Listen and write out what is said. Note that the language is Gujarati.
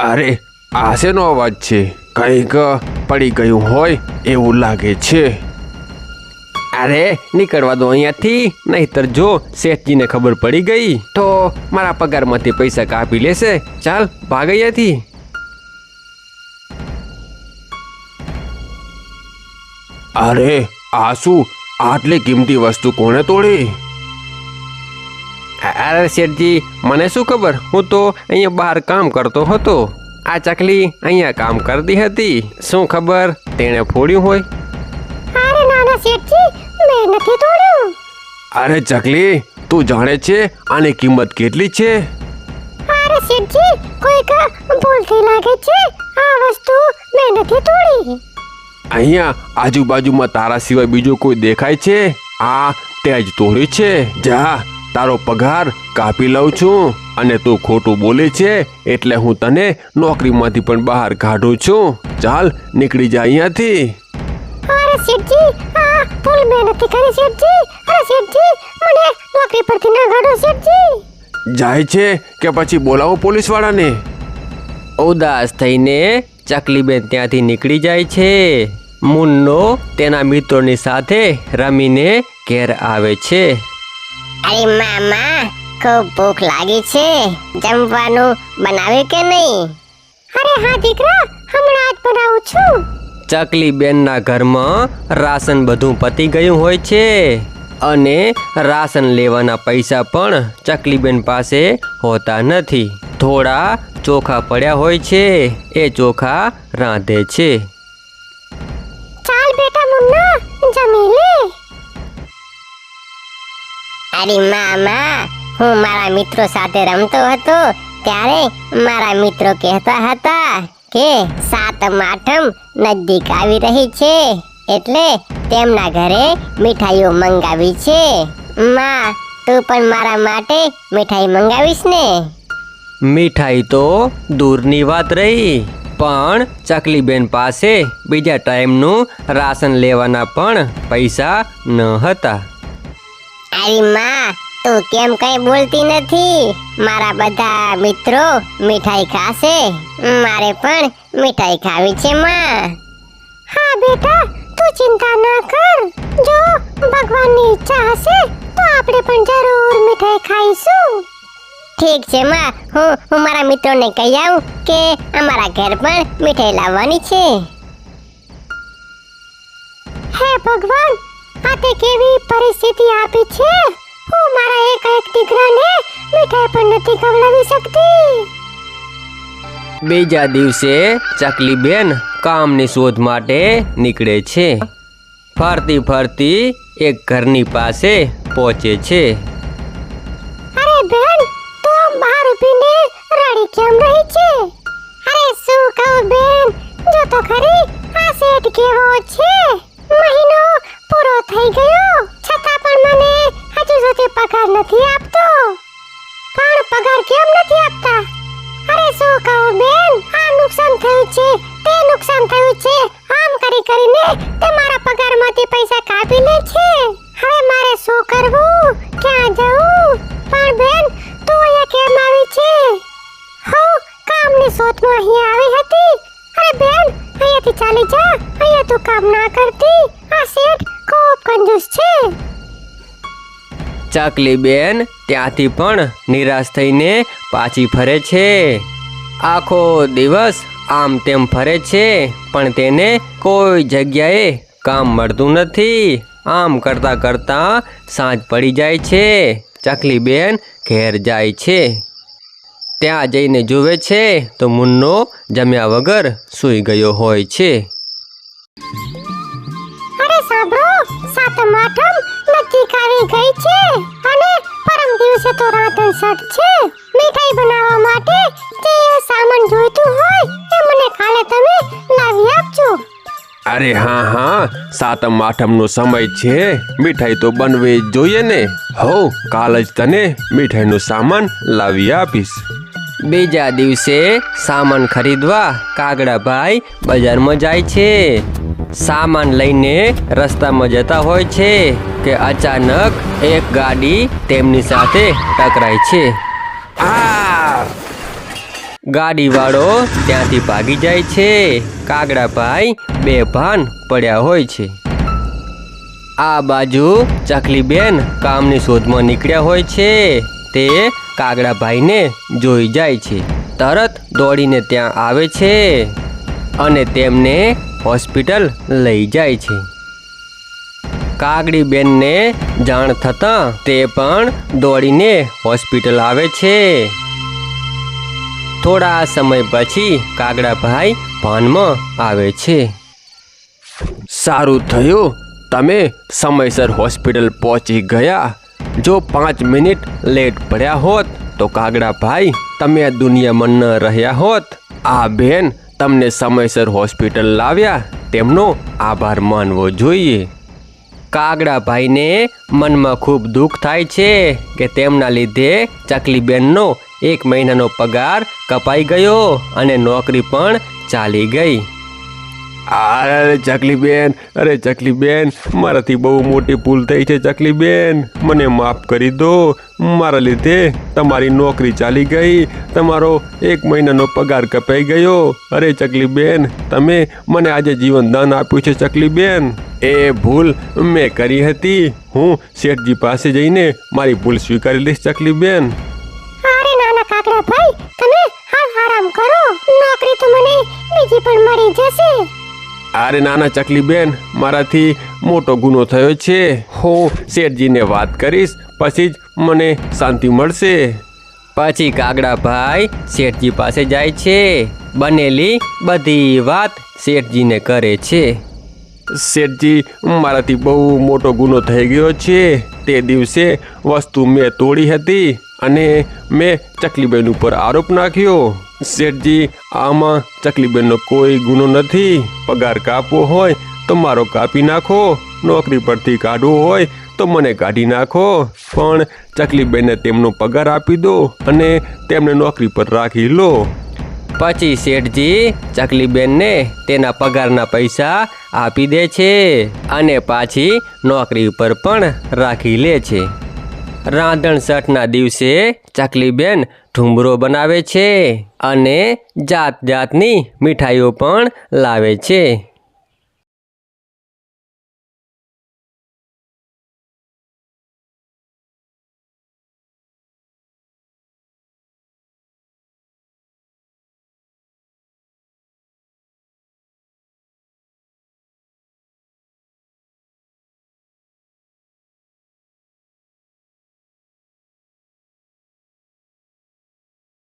અરે આ શેનો અવાજ છે. કંઈક પડી ગયું હોય એવું લાગે છે. અરે નીકળવા દો અહીંયાથી. નહીતર જો શેઠજીને ખબર પડી ગઈ તો મારા પગારમાંથી પૈસા કાપી લેશે. ચાલ ભાગ અહીંયાથી. અરે આ શું આટલી કિંમતી વસ્તુ કોણે તોડી? અરે શેઠજી મને શું ખબર? હું તો અહીંયા બહાર કામ કરતો હતો. આ ચકલી અહીંયા કામ કરતી હતી. શું ખબર? તેણે ફોડ્યું હોય. અરે નાના શેઠજી મેં નથી તોડ્યું. અરે ચકલી તું જાણે છે આની કિંમત કેટલી છે? અરે શેઠજી કોઈક ભૂલથી લાગે છે. આ વસ્તુ મેં નથી તોડી. અહીંયા આજુબાજુમાં તારા સિવાય બીજું કોઈ દેખાય છે? આ તે જ તોડી છે. જા. તારો પગાર કાપી લઉં છું અને તું ખોટું બોલે છે એટલે હું તને નોકરીમાંથી પણ બહાર કાઢું છું. ચાલ નીકળી જા અહીંયાથી. અરે શેઠજી આ ફૂલ મહેનત કરી શેઠજી. અરે શેઠજી મને નોકરી પરથી ના કાઢો શેઠજી. જાય છે કે પછી બોલાવો પોલીસ વાળાને ઉદાસ થઈને ચકલીબેન ત્યાંથી નીકળી જાય છે. મુન્નો તેના મિત્રોની સાથે રમીને ઘેર આવે છે. અરે મામા ખૂબ ભૂખ લાગી છે. જમવાનું બનાવ્યું કે નહીં? અરે હા દીકરા હમણાં જ બનાવું છું. ચકલીબેનના ઘરમાં રાશન બધું પતી ગયું હોય છે અને રાશન લેવાના પૈસા પણ ચકલીબેન પાસે હોતા નથી. થોડા ચોખા પડ્યા હોય છે એ ચોખા રાંધે છે. ચાલ બેટા મુન્ના જમી લે. અરે મામા. હું મારા મિત્રો સાથે રમતો હતો ત્યારે મારા મિત્રો કહેતા હતા કે સાતમ આઠમ નજીક આવી રહી છે એટલે તેમના ઘરે મીઠાઈઓ મંગાવી છે. માં, તું પણ મારા માટે મીઠાઈ મંગાવીશ ને? મીઠાઈ તો દૂરની વાત રહી, પણ ચકલીબેન પાસે બીજા ટાઈમનું રાશન લેવાના પણ પૈસા ન હતા. અરે માં તું કેમ કઈ બોલતી નથી. મારા બધા મિત્રો મીઠાઈ ખાશે. મારે પણ મીઠાઈ ખાવી છે માં. હા બેટા તું ચિંતા ના કર. જો ભગવાનની ઈચ્છા હશે તો આપણે પણ જરૂર મીઠાઈ ખાઈશું. ઠીક છે માં. હું હું મારા મિત્રોને કહી આવું કે અમારા ઘર પણ મીઠાઈ લાવવાની છે. હે ભગવાન આ તે કેવી પરિસ્થિતિ આપી છે? હું મારા એક એક દીકરાને મીઠાઈ પણ નથી ખવડાવી શકતી. બીજા દિવસે ચકલી બેન કામની શોધ માટે નીકળે છે. ફરતી ફરતી એક ઘરની પાસે પહોંચે છે. અરે બેન તો બહાર ઊભીને રડી કેમ રહી છે? અરે શું કહું બેન જો તો ખરી આ સેટ કેવો છે? મહિનો થઈ ગયો? છતાં પણ મને હજુ સુધી પગાર નથી આપતો. પણ પગાર કેમ નથી આપતા? અરે શું કહું બેન? આ નુકસાન થયું છે, તે નુકસાન થયું છે. આમ કરી કરીને તે મારા પગારમાંથી પૈસા કાપી લે છે. હવે મારે શું કરવું? ક્યાં જવું? પણ બેન, તું અહીંયા કેમ આવી છે? હું કામની શોધમાં અહીંયા આવી હતી. અરે બેન અહીંયાથી ચાલી જા. અહીંયા તું કામ ના કરતી. આ શેઠ ખૂબ કંજૂસ છે. ચકલીબેન ત્યાંથી પણ નિરાશ થઈને પાછી ફરે છે. આખો દિવસ આમ તેમ ફરે છે, પણ તેને કોઈ જગ્યાએ કામ મળતું નથી. આમ કરતા કરતા સાંજ પડી જાય છે. ચકલીબેન ઘેર જાય છે. ત્યાં જઈને જુએ છે તો મુન્નો જમ્યા વગર સૂઈ ગયો હોય છે. અરે સાંભળો સાતમ આઠમ નક્કી આવી ગઈ છે અને પરમ દિવસે તો રાધન સટ છે. મીઠાઈ બનાવવા માટે જે સામાન જોઈતું હોય એ મને કાલે તમે લાવી આપજો. અરે હા હા સાતમ આઠમનો સમય છે. મીઠાઈ તો બનવી જ જોઈએ ને. હો કાલ જ તને મીઠાઈનો સામાન લાવી આપીશ. બીજા દિવસે સામાન ખરીદવા કાગડાભાઈ બજારમાં જાય છે. સામાન લઈને રસ્તામાં જતા હોય છે કે અચાનક એક ગાડી તેમની સાથે ટકરાય છે. ગાડીવાળો ત્યાંથી ભાગી જાય છે. કાગડાભાઈ બે ભાન પડ્યા હોય છે. આ બાજુ ચકલીબેન કામની શોધમાં નીકળ્યા હોય છે. તે કાગડાભાઈને જોઈ જાય છે. તરત દોડીને ત્યાં આવે છે અને તેમને હોસ્પિટલ લઈ જાય છે. કાગડી બેનને જાણ થતાં તે પણ દોડીને હોસ્પિટલ આવે છે. થોડા સમય પછી કાગડાભાઈ ભાનમાં આવે છે. સારું થયું. તમે સમયસર હોસ્પિટલ પહોંચી ગયા. જો પાંચ મિનિટ લેટ પડ્યા હોત, તો કાગડાભાઈ તમે આ દુનિયામાં ન રહ્યા હોત. આ બેન તમને સમયસર હોસ્પિટલ લાવ્યા, તેમનો આભાર માનવો જોઈએ. કાગડાભાઈને મનમાં ખૂબ દુઃખ થાય છે કે તેમના લીધે ચકલીબેનનો એક મહિનાનો પગાર કપાઈ ગયો અને નોકરી પણ ચાલી ગઈ. અરે ચકલીબેન અરે ચકલીબેન, મારાથી બહુ મોટી ભૂલ થઈ છે ચકલીબેન. મને માફ કરી દો. મારા લીધે તમારી નોકરી ચાલી ગઈ. તમારો એક મહિનાનો પગાર કપાઈ ગયો. અરે ચકલીબેન, તમે મને આજે જીવનદાન આપ્યું છે ચકલીબેન. એ ભૂલ મેં કરી હતી. હું શેઠજી પાસે જઈને મારી ભૂલ સ્વીકારી લઈશ ચકલીબેન. અરે નાના કાકડા ભાઈ, તમે હાલ આરામ કરો. નોકરી તો મને બીજી પણ મળી જશે. અરે નાના ચકલીબેન મારાથી મોટો ગુનો થયો છે. હું શેઠજીને વાત કરીશ પછી જ મને શાંતિ મળશે. પછી કાગડાભાઈ શેઠજી પાસે જાય છે. બનેલી બધી વાત શેઠજીને કરે છે. શેઠજી મારાથી બહુ મોટો ગુનો થઈ ગયો છે. તે દિવસે વસ્તુ મેં તોડી હતી. અને મેં ચકલીબેન ઉપર આરોપ નાખ્યો, શેઠજી, આમાં ચકલીબેનનો કોઈ ગુનો નથી. પગાર કાપવો હોય તો મારો કાપી નાખો. નોકરી પરથી કાઢવો હોય તો મને કાઢી નાખો. પણ ચકલીબેનને તેમનો પગાર આપી દો અને તેમને નોકરી પર રાખી લો. પછી શેઠજી ચકલીબેનને તેના પગારના પૈસા આપી દે છે અને પાછી નોકરી ઉપર પણ રાખી લે છે. રાંધણ છઠના દિવસે ચકલીબેન ઠુમરો બનાવે છે અને જાત જાતની મીઠાઈઓ પણ લાવે છે.